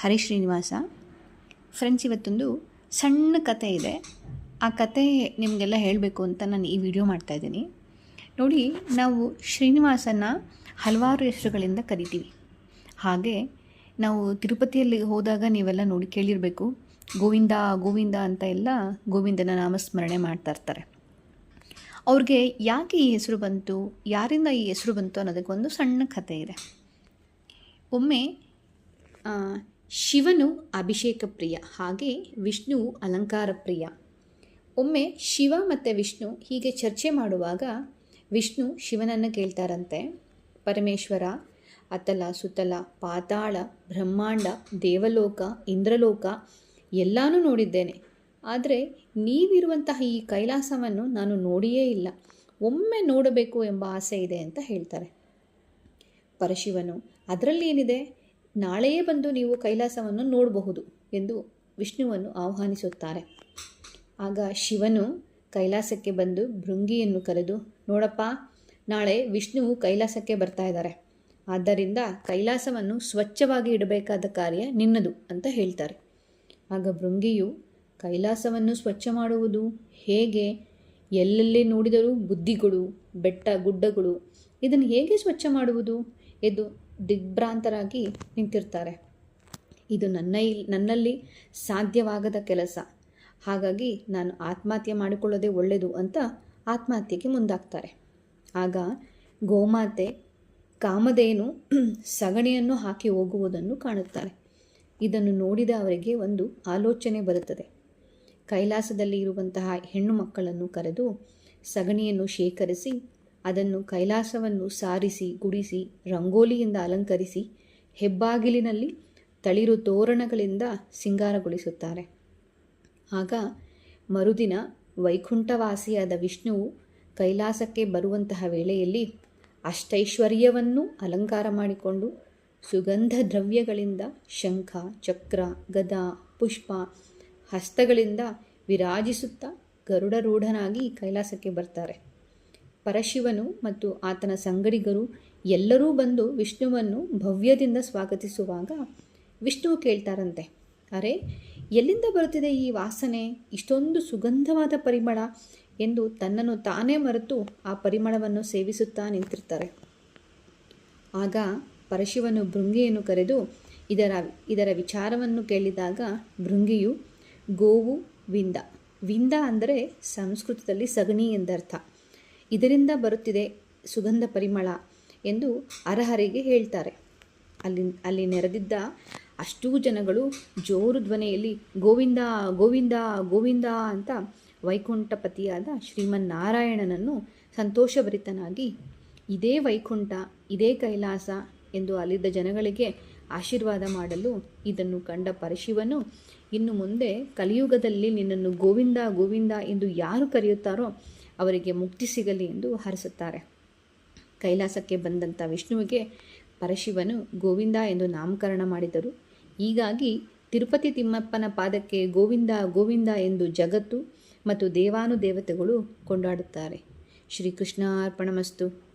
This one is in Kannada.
ಹರಿ ಶ್ರೀನಿವಾಸ ಫ್ರೆಂಡ್ಸ್ ಇವತ್ತೊಂದು ಸಣ್ಣ ಕತೆ ಇದೆ. ಆ ಕತೆ ನಿಮಗೆಲ್ಲ ಹೇಳಬೇಕು ಅಂತ ನಾನು ಈ ವಿಡಿಯೋ ಮಾಡ್ತಾಯಿದ್ದೀನಿ ನೋಡಿ, ನಾವು ಶ್ರೀನಿವಾಸನ ಹಲವಾರು ಹೆಸರುಗಳಿಂದ ಕರಿತೀವಿ. ಹಾಗೆ ನಾವು ತಿರುಪತಿಯಲ್ಲಿ ಹೋದಾಗ ನೀವೆಲ್ಲ ನೋಡಿ ಕೇಳಿರಬೇಕು, ಗೋವಿಂದ ಗೋವಿಂದ ಅಂತ ಎಲ್ಲ ಗೋವಿಂದನ ನಾಮಸ್ಮರಣೆ ಮಾಡ್ತಾ ಇರ್ತಾರೆ. ಅವ್ರಿಗೆ ಯಾಕೆ ಈ ಹೆಸರು ಬಂತು, ಯಾರಿಂದ ಈ ಹೆಸರು ಬಂತು ಅನ್ನೋದಕ್ಕೊಂದು ಸಣ್ಣ ಕಥೆ ಇದೆ. ಒಮ್ಮೆ ಶಿವನು ಅಭಿಷೇಕ ಪ್ರಿಯ ಹಾಗೆ ವಿಷ್ಣು ಅಲಂಕಾರ ಪ್ರಿಯ ಒಮ್ಮೆ ಶಿವ ಮತ್ತು ವಿಷ್ಣು ಹೀಗೆ ಚರ್ಚೆ ಮಾಡುವಾಗ ವಿಷ್ಣು ಶಿವನನ್ನು ಕೇಳ್ತಾರಂತೆ. ಪರಮೇಶ್ವರ, ಅತಲ ಸುತ್ತಲ ಪಾತಾಳ, ಬ್ರಹ್ಮಾಂಡ, ದೇವಲೋಕ, ಇಂದ್ರಲೋಕ ಎಲ್ಲನೂ ನೋಡಿದ್ದೇನೆ. ಆದರೆ ನೀವಿರುವಂತಹ ಈ ಕೈಲಾಸವನ್ನು ನಾನು ನೋಡಿಯೇ ಇಲ್ಲ. ಒಮ್ಮೆ ನೋಡಬೇಕು ಎಂಬ ಆಸೆ ಇದೆ ಅಂತ ಹೇಳ್ತಾರೆ. ಪರಶಿವನು, ಅದರಲ್ಲಿ ಏನಿದೆ? ನಾಳೆಯೇ ಬಂದು ನೀವು ಕೈಲಾಸವನ್ನು ನೋಡಬಹುದು ಎಂದು ವಿಷ್ಣುವನ್ನು ಆಹ್ವಾನಿಸುತ್ತಾರೆ. ಆಗ ಶಿವನು ಕೈಲಾಸಕ್ಕೆ ಬಂದು ಭೃಂಗಿಯನ್ನು ಕರೆದು, ನೋಡಪ್ಪ, ನಾಳೆ ವಿಷ್ಣುವು ಕೈಲಾಸಕ್ಕೆ ಬರ್ತಾ ಇದ್ದಾರೆ. ಆದ್ದರಿಂದ ಕೈಲಾಸವನ್ನು ಸ್ವಚ್ಛವಾಗಿ ಇಡಬೇಕಾದ ಕಾರ್ಯ ನಿನ್ನದು ಅಂತ ಹೇಳ್ತಾರೆ. ಆಗ ಭೃಂಗಿಯು, ಕೈಲಾಸವನ್ನು ಸ್ವಚ್ಛ ಮಾಡುವುದು ಹೇಗೆ? ಎಲ್ಲೆಲ್ಲಿ ನೋಡಿದರೂ ಬುದ್ಧಿಗಳು, ಬೆಟ್ಟ ಗುಡ್ಡಗಳು, ಇದನ್ನು ಹೇಗೆ ಸ್ವಚ್ಛ ಮಾಡುವುದು? ಎಂದು ದಿಗ್ಭ್ರಾಂತರಾಗಿ ನಿಂತಿರ್ತಾರೆ. ಇದು ನನ್ನ, ನನ್ನಲ್ಲಿ ಸಾಧ್ಯವಾಗದ ಕೆಲಸ. ಹಾಗಾಗಿ ನಾನು ಆತ್ಮಹತ್ಯೆ ಮಾಡಿಕೊಳ್ಳೋದೇ ಒಳ್ಳೆಯದು ಅಂತ ಆತ್ಮಹತ್ಯೆಗೆ ಮುಂದಾಗ್ತಾರೆ. ಆಗ ಗೋಮಾತೆ ಕಾಮಧೇನು ಸಗಣಿಯನ್ನು ಹಾಕಿ ಹೋಗುವುದನ್ನು ಕಾಣುತ್ತಾರೆ. ಇದನ್ನು ನೋಡಿದ ಅವರಿಗೆ ಒಂದು ಆಲೋಚನೆ ಬರುತ್ತದೆ. ಕೈಲಾಸದಲ್ಲಿ ಇರುವಂತಹ ಹೆಣ್ಣು ಮಕ್ಕಳನ್ನು ಕರೆದು ಸಗಣಿಯನ್ನು ಶೇಖರಿಸಿ ಅದನ್ನು ಕೈಲಾಸವನ್ನು ಸಾರಿಸಿ, ಗುಡಿಸಿ, ರಂಗೋಲಿಯಿಂದ ಅಲಂಕರಿಸಿ, ಹೆಬ್ಬಾಗಿಲಿನಲ್ಲಿ ತಳಿರು ತೋರಣಗಳಿಂದ ಸಿಂಗಾರಗೊಳಿಸುತ್ತಾರೆ. ಆಗ ಮರುದಿನ ವೈಕುಂಠವಾಸಿಯಾದ ವಿಷ್ಣುವು ಕೈಲಾಸಕ್ಕೆ ಬರುವಂತಹ ವೇಳೆಯಲ್ಲಿ ಅಷ್ಟೈಶ್ವರ್ಯವನ್ನು ಅಲಂಕಾರ ಮಾಡಿಕೊಂಡು ಸುಗಂಧ ದ್ರವ್ಯಗಳಿಂದ ಶಂಖ, ಚಕ್ರ, ಗದ, ಪುಷ್ಪ, ಹಸ್ತಗಳಿಂದ ವಿರಾಜಿಸುತ್ತಾ ಗರುಡರೂಢನಾಗಿ ಕೈಲಾಸಕ್ಕೆ ಬರ್ತಾರೆ. ಪರಶಿವನು ಮತ್ತು ಆತನ ಸಂಗಡಿಗರು ಎಲ್ಲರೂ ಬಂದು ವಿಷ್ಣುವನ್ನು ಭವ್ಯದಿಂದ ಸ್ವಾಗತಿಸುವಾಗ ವಿಷ್ಣುವು ಕೇಳ್ತಾರಂತೆ, ಅರೆ, ಎಲ್ಲಿಂದ ಬರುತ್ತಿದೆ ಈ ವಾಸನೆ? ಇಷ್ಟೊಂದು ಸುಗಂಧವಾದ ಪರಿಮಳ ಎಂದು ತನ್ನನ್ನು ತಾನೇ ಮರೆತು ಆ ಪರಿಮಳವನ್ನು ಸೇವಿಸುತ್ತಾ ನಿಂತಿರ್ತಾರೆ. ಆಗ ಪರಶಿವನು ಭೃಂಗಿಯನ್ನು ಕರೆದು ಇದರ ಇದರ ವಿಚಾರವನ್ನು ಕೇಳಿದಾಗ ಭೃಂಗಿಯು, ಗೋವು, ವಿಂದ. ವಿಂದ ಅಂದರೆ ಸಂಸ್ಕೃತದಲ್ಲಿ ಸಗಣಿ ಎಂದರ್ಥ. ಇದರಿಂದ ಬರುತ್ತಿದೆ ಸುಗಂಧ ಪರಿಮಳ ಎಂದು ಅರಹರಿಗೆ ಹೇಳ್ತಾರೆ. ಅಲ್ಲಿ ಅಲ್ಲಿ ನೆರೆದಿದ್ದ ಅಷ್ಟೂ ಜನಗಳು ಜೋರು ಧ್ವನಿಯಲ್ಲಿ ಗೋವಿಂದ ಗೋವಿಂದ ಗೋವಿಂದ ಅಂತ ವೈಕುಂಠಪತಿಯಾದ ಶ್ರೀಮನ್ನಾರಾಯಣನನ್ನು ಸಂತೋಷಭರಿತನಾಗಿ, ಇದೇ ವೈಕುಂಠ, ಇದೇ ಕೈಲಾಸ ಎಂದು ಅಲ್ಲಿದ್ದ ಜನಗಳಿಗೆ ಆಶೀರ್ವಾದ ಮಾಡಲು ಇದನ್ನು ಕಂಡ ಪರಶಿವನು ಇನ್ನು ಮುಂದೆ ಕಲಿಯುಗದಲ್ಲಿ ನಿನ್ನನ್ನು ಗೋವಿಂದ ಗೋವಿಂದ ಎಂದು ಯಾರು ಕರೆಯುತ್ತಾರೋ ಅವರಿಗೆ ಮುಕ್ತಿ ಸಿಗಲಿ ಎಂದು ಹರಿಸುತ್ತಾರೆ. ಕೈಲಾಸಕ್ಕೆ ಬಂದಂಥ ವಿಷ್ಣುವಿಗೆ ಪರಶಿವನು ಗೋವಿಂದ ಎಂದು ನಾಮಕರಣ ಮಾಡಿದರು. ಹೀಗಾಗಿ ತಿರುಪತಿ ತಿಮ್ಮಪ್ಪನ ಪಾದಕ್ಕೆ ಗೋವಿಂದ ಗೋವಿಂದ ಎಂದು ಜಗತ್ತು ಮತ್ತು ದೇವಾನುದೇವತೆಗಳು ಕೊಂಡಾಡುತ್ತಾರೆ. ಶ್ರೀಕೃಷ್ಣ ಅರ್ಪಣಮಸ್ತು